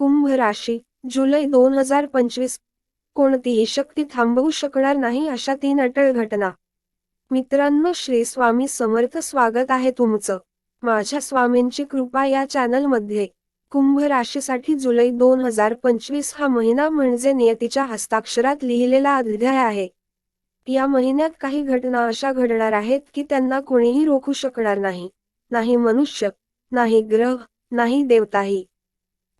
कुंभ राशी जुलै दोन हजार पंचवीस. कोणतीही शक्ती थांबवू शकणार नाही अशा तीन अटळ घटना. मित्रांनो श्री स्वामी समर्थ स्वागत आहे तुमचं. माझ्या स्वामींची कृपा या चॅनलमध्ये. कुंभ राशीसाठी जुलै दोन हजार पंचवीस हा महिना म्हणजे नियतीच्या हस्ताक्षरात लिहिलेला अध्याय आहे. या महिन्यात काही घटना अशा घडणार आहेत की त्यांना कोणीही रोखू शकणार नाही. नाही मनुष्य नाही ग्रह नाही देवताही.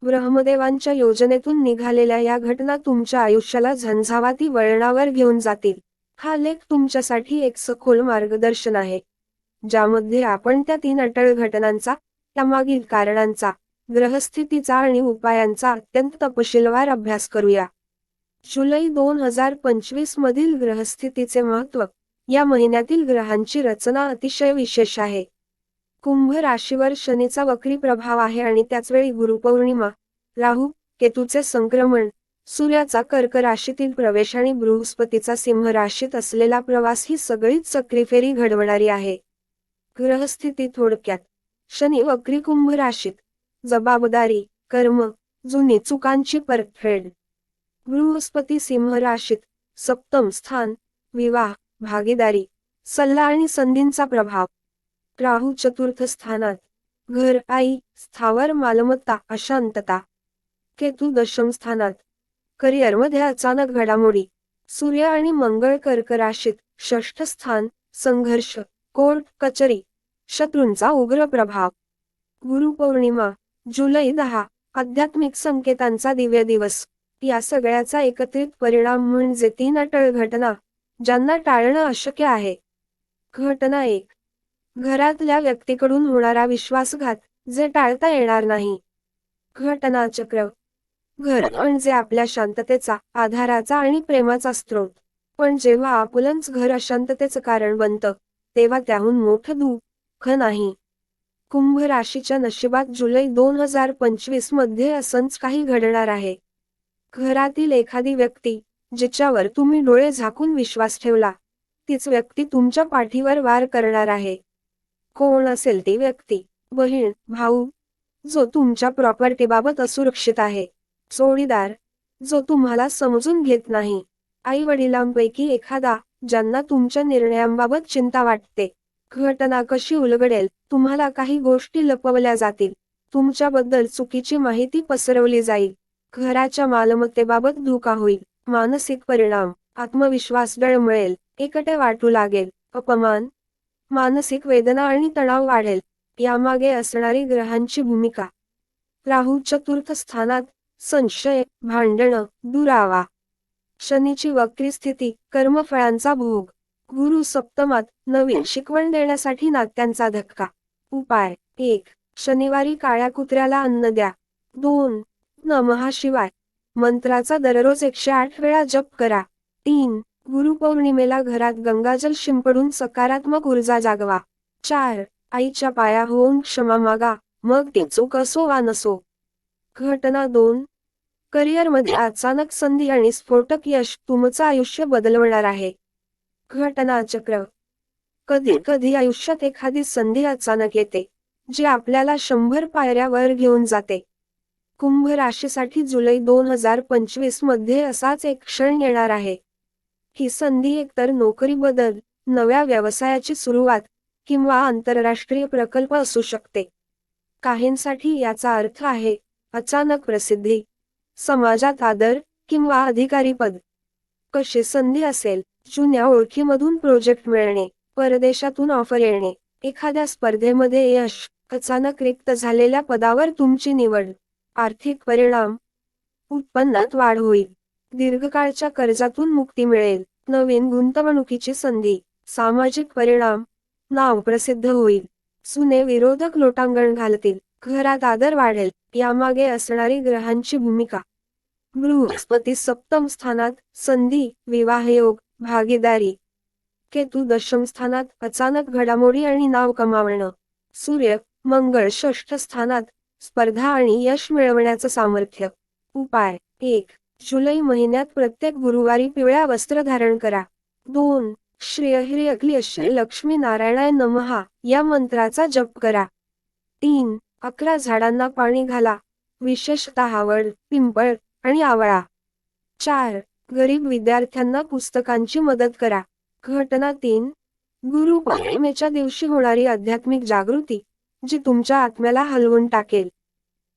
ब्रह्मदेवांच्या योजनेतून निघालेल्या या घटना तुमच्या आयुष्याला झंझावाती वळणावर घेऊन जातील. हा लेख तुमच्यासाठी एक सखोल मार्गदर्शन आहे. ज्यामध्ये आपण त्या तीन अटळ घटनांचा त्यामागील कारणांचा ग्रहस्थितीचा आणि उपायांचा अत्यंत तपशीलवार अभ्यास करूया. जुलै दोन हजार पंचवीस मधील ग्रहस्थितीचे महत्त्व या महिन्यातील ग्रहांची रचना अतिशय विशेष आहे. कुंभ राशीवर शनीचा वक्री प्रभाव आहे आणि त्याचवेळी गुरुपौर्णिमा राहू केतूचे संक्रमण सूर्याचा कर्क राशीतील प्रवेश आणि बृहस्पतीचा सिंह राशीत असलेला प्रवास ही सगळीच चक्रीफेरी घडवणारी आहे. ग्रहस्थिती थोडक्यात शनी वक्री कुंभ राशीत जबाबदारी कर्म जुनी चुकांची परतफेड. बृहस्पती सिंह राशीत सप्तम स्थान विवाह भागीदारी सल्ला आणि संधींचा प्रभाव. राहू चतुर्थ स्थानात घर आई स्थावर मालमत्ता अशांतता. केतू दशम स्थानात. करिअरमध्ये अचानक घडामोडी. सूर्य आणि मंगळ कर्क राशीत षष्ठ स्थान संघर्ष कोर्ट कचरी. शत्रूंचा उग्र प्रभाव. गुरुपौर्णिमा जुलै दहा. आध्यात्मिक संकेतांचा दिव्य दिवस. या सगळ्याचा एकत्रित परिणाम म्हणजे तीन अटळ घटना ज्यांना टाळणं अशक्य आहे. घटना एक. घरातल्या व्यक्तीकडून होणारा विश्वासघात जे टाळता येणार नाही. घटनाचक्र घर म्हणजे आपल्या शांततेचा आधाराचा आणि प्रेमाचा स्रोत. पण जेव्हा आपुलंच घर अशांततेचं कारण बनतं तेव्हा त्याहून मोठं दुःख नाही. कुंभ राशीच्या नशिबात जुलै दोन हजार पंचवीसमध्ये असंच काही घडणार आहे. घरातील एखादी व्यक्ती जिच्यावर तुम्ही डोळे झाकून विश्वास ठेवला तीच व्यक्ती तुमच्या पाठीवर वार करणार आहे. कोण असेल ती व्यक्ती बहीण भाऊ जो तुमच्या प्रॉपर्टीबाबत असुरक्षित आहे जोडीदार जो तुम्हाला समजून घेत नाही आई वडिलांपैकी एखादा ज्यांना तुमच्या निर्णयांबाबत चिंता वाटते. घटना कशी उलगडेल तुम्हाला काही गोष्टी लपवल्या जातील. तुमच्याबद्दल चुकीची माहिती पसरवली जाईल. घराच्या मालमत्तेबाबत धोका होईल. मानसिक परिणाम आत्मविश्वास डळमळेल एकटे वाटू लागेल. अपमान मानसिक वेदना आणि तणाव वाढेल यामागे असणारी ग्रहांची भूमिका. राहू चतुर्थ स्थानात संशय भांडणं दुरावा. शनीची वक्री स्थिती कर्मफळांचा भोग. गुरु सप्तमात नवीन शिकवण देण्यासाठी नात्यांचा धक्का. उपाय एक शनिवारी काळ्या कुत्र्याला अन्न द्या. दोन नमहा शिवाय. मंत्राचा दररोज एकशे आठ वेळा जप करा. तीन गुरुपौर्णिमेला घरात गंगाजल शिंपडून सकारात्मक ऊर्जा जागवा. चार आईच्या पाया होऊन क्षमा मागा. मग ती कसो वा नसो. घटना दोन करिअरमध्ये अचानक संधी आणि स्फोटक यश तुमचं आयुष्य बदलवणार आहे. घटना चक्र. कधी कधी आयुष्यात एखादी संधी अचानक येते जी आपल्याला शंभर पायऱ्यावर घेऊन जाते. कुंभ राशीसाठी जुलै दोन हजार पंचवीसमध्ये असाच एक क्षण येणार आहे. ही संधी एकतर नोकरी बदल नव्या व्यवसायाची सुरुवात किंवा आंतरराष्ट्रीय प्रकल्प असू शकते. काहींसाठी याचा अर्थ आहे अचानक प्रसिद्धी समाजात आदर किंवा अधिकारी पद. कशी संधी असेल? जुन्या ओळखीमधून प्रोजेक्ट मिळणे परदेशातून ऑफर येणे एखाद्या स्पर्धेमध्ये यश अचानक रिक्त झालेल्या पदावर तुमची निवड आर्थिक परिणाम उत्पन्नात वाढ होईल. दीर्घकाळच्या कर्जातून मुक्ती मिळेल. नवीन गुंतवणुकीची संधी. सामाजिक परिणाम. नाव प्रसिद्ध होईल. सुने विरोधक लोटांगण घालतील. घरात आदर वाढेल. यामागे असणारी ग्रहांची भूमिका. बृहस्पती सप्तम स्थानात. संधी विवाहयोग भागीदारी. केतू दशम स्थानात. अचानक घडामोडी आणि नाव कमावणं. सूर्य मंगळ षष्ठ स्थानात. स्पर्धा आणि यश मिळवण्याचं सामर्थ्य. उपाय. एक. जुलै महिन्यात प्रत्येक गुरुवारी पिवळ्या वस्त्र धारण करा. दोन श्रेय हिर्यक्लिय श्री लक्ष्मी नारायणाय नमहा या मंत्राचा जप करा. तीन अकरा झाडांना पाणी घाला. विशेषतः आवड पिंपळ आणि आवळा. चार गरीब विद्यार्थ्यांना पुस्तकांची मदत करा. घटना तीन गुरु पौर्णिमेच्या दिवशी होणारी आध्यात्मिक जागृती जी तुमच्या आत्म्याला हलवून टाकेल.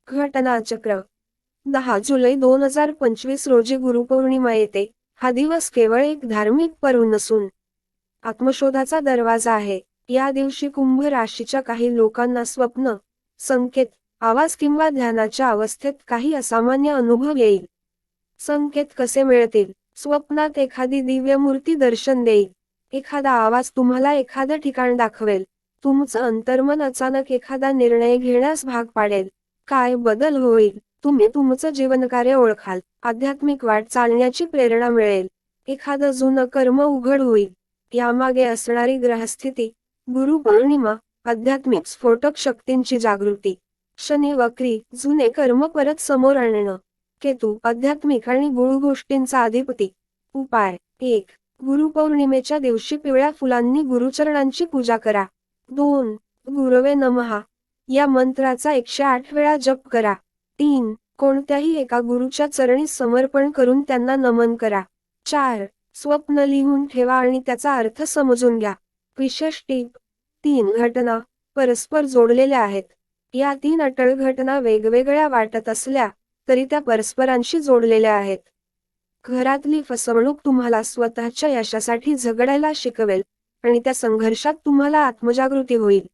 घटना चक्र. दहा जुलै दोन हजार पंचवीस रोजी गुरुपौर्णिमा येते. हा दिवस केवळ एक धार्मिक पर्व नसून आत्मशोधाचा दरवाजा आहे. या दिवशी कुंभ राशीच्या काही लोकांना स्वप्न संकेत आवाज किंवा ध्यानाच्या अवस्थेत काही असामान्य अनुभव येईल. संकेत कसे मिळतील? स्वप्नात एखादी दिव्य मूर्ती दर्शन देईल. एखादा आवाज तुम्हाला एखादं ठिकाण दाखवेल. तुमचं अंतर्मन अचानक एखादा निर्णय घेण्यास भाग पाडेल. काय बदल होईल? तुम्ही तुमचं जीवनकार्य ओळखाल. आध्यात्मिक वाट चालण्याची प्रेरणा मिळेल. एखादं जुनं कर्म उघड होईल. यामागे असणारी ग्रहस्थिती गुरु पौर्णिमा आध्यात्मिक स्फोटक शक्तींची जागृती शनी वक्री जुने कर्म परत समोर आणणं. केतू आध्यात्मिक आणि गुळ गोष्टींचा अधिपती. उपाय एक गुरुपौर्णिमेच्या दिवशी पिवळ्या फुलांनी गुरुचरणांची पूजा करा. दोन गुरवे नमहा. या मंत्राचा एकशे आठ वेळा जप करा. तीन कोणत्याही एका गुरुच्या चरणी समर्पण करून त्यांना नमन करा. चार स्वप्न लिहून ठेवा आणि त्याचा अर्थ समजून घ्या. विशेष टीप तीन घटना परस्पर जोडलेल्या आहेत. या तीन अटळ घटना वेगवेगळ्या वाटत असल्या तरी त्या परस्परांशी जोडलेल्या आहेत. घरातली फसवणूक तुम्हाला स्वतःच्या यशासाठी झगडायला शिकवेल आणि त्या संघर्षात तुम्हाला आत्मजागृती होईल.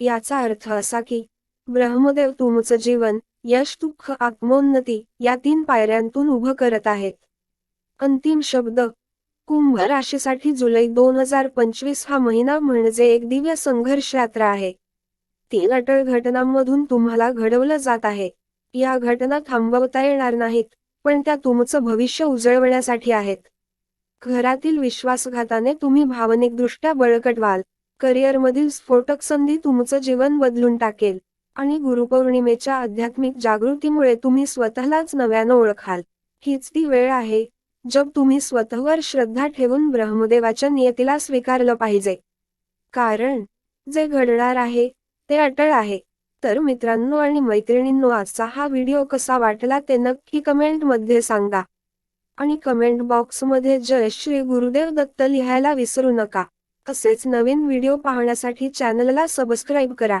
याचा अर्थ असा की ब्रह्मदेव तुमचं जीवन यश दुःख आत्मोन्नती या तीन पायऱ्यांतून उभं करत आहेत. अंतिम शब्द कुंभ राशीसाठी जुलै दोन हजार पंचवीस हा महिना म्हणजे एक दिव्य संघर्ष यात्रा आहे. तीन अटळ घटनांमधून तुम्हाला घडवलं जात आहे. या घटना थांबवता येणार नाहीत पण त्या तुमचं भविष्य उजळवण्यासाठी आहेत. घरातील विश्वासघाताने तुम्ही भावनिकदृष्ट्या बळकट व्हाल. करिअरमधील स्फोटक संधी तुमचं जीवन बदलून टाकेल. आणि गुरुपौर्णिमेच्या आध्यात्मिक जागृतीमुळे तुम्ही स्वतःलाच नव्यानं ओळखाल. हीच ती वेळ आहे जब तुम्ही स्वतःवर श्रद्धा ठेवून ब्रह्मदेवाच्या नियतीला स्वीकारलं पाहिजे. कारण जे घडणार आहे ते अटळ आहे. तर मित्रांनो आणि मैत्रिणींनो आजचा हा व्हिडिओ कसा वाटला ते नक्की कमेंटमध्ये सांगा. आणि कमेंट बॉक्समध्ये जय श्री गुरुदेव दत्त लिहायला विसरू नका. तसेच नवीन व्हिडिओ पाहण्यासाठी चॅनलला सबस्क्राईब करा.